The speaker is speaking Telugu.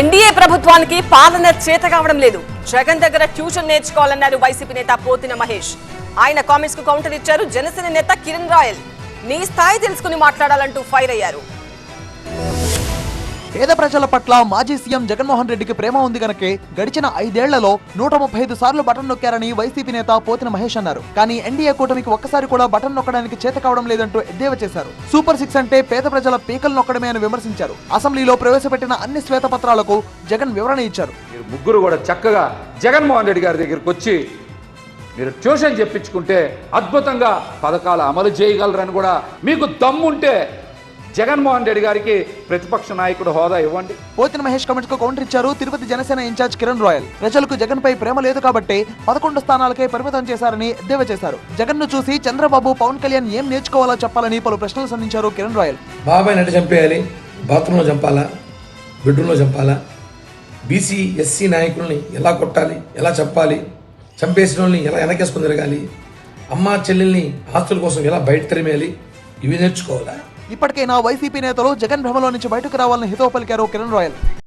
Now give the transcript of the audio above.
ఎన్డీఏ ప్రభుత్వానికి పాలన చేత కావడం లేదు. జగన్ దగ్గర ట్యూషన్ నేర్చుకోవాలన్నారు వైసీపీ నేత పోతిన మహేష్. ఆయన కామెంట్స్కు కౌంటర్ ఇచ్చారు జనసేన నేత కిరణ్ రాయల్. నీ స్థాయి తెలుసుకుని మాట్లాడాలంటూ ఫైర్ అయ్యారు. పేద ప్రజల పట్ల మాజీ సీఎం జగన్మోహన్ రెడ్డికి ప్రేమ ఉంది గనకే గడిచిన ఐదేళ్ళలో నూట ముప్పై ఐదు సార్లు బటన్ నొక్కారని వైసీపీ నేత పోతిన మహేష్ అన్నారు. కానీ ఎన్డీఏ కూటమికి ఒక్కసారి కూడా బటన్ నొక్కడానికి చేత కావడం లేదంటూ ఎద్దేవా చేశారు. సూపర్ సిక్స్ అంటే పేద ప్రజల పీకలు నొక్కడమే అని విమర్శించారు. అసెంబ్లీలో ప్రవేశపెట్టిన అన్ని శ్వేతపత్రాలకు జగన్ వివరణ ఇచ్చారు. ముగ్గురు కూడా చక్కగా జగన్మోహన్ రెడ్డి గారి దగ్గరికి వచ్చి మీరు ట్యూషన్ చెప్పించుకుంటే అద్భుతంగా పథకాలు అమలు చేయగలరని కూడా మీకు దమ్ముంటే జగన్మోహన్ రెడ్డి గారికి ప్రతిపక్ష నాయకుడు హోదా ఇవ్వండి. పోతిన మహేష్ కమెంట్స్కు కౌంటర్ ఇచ్చారు తిరుపతి జనసేన ఇన్ఛార్జ్ కిరణ్ రాయల్. ప్రజలకు జగన్ పై ప్రేమ లేదు కాబట్టి పదకొండు స్థానాలకే పరిమితం చేశారని ఎద్దేవా చేశారు. జగన్ను చూసి చంద్రబాబు పవన్ కళ్యాణ్ ఏం నేర్చుకోవాలో చెప్పాలని పలు ప్రశ్నలు సంధించారు కిరణ్ రాయల్. బాబాయ్ నటి చంపేయాలి? బాత్రూంలో చంపాలా? బెడ్రూమ్లో చంపాలా? బీసీ ఎస్సీ నాయకుల్ని ఎలా కొట్టాలి? ఎలా చంపాలి? చంపేసిన వాళ్ళని ఎలా వెనకేసుకుని తిరగాలి? అమ్మ చెల్లెల్ని ఆస్తుల కోసం ఎలా బయట తరిమేయాలి? ఇవి నేర్చుకోవాలా? ఇప్పటికైనా వైసీపీ నేతలు జగన్ భ్రమలో నుంచి బయటకు రావాలని హితవు పలికారు కిరణ్ రాయల్.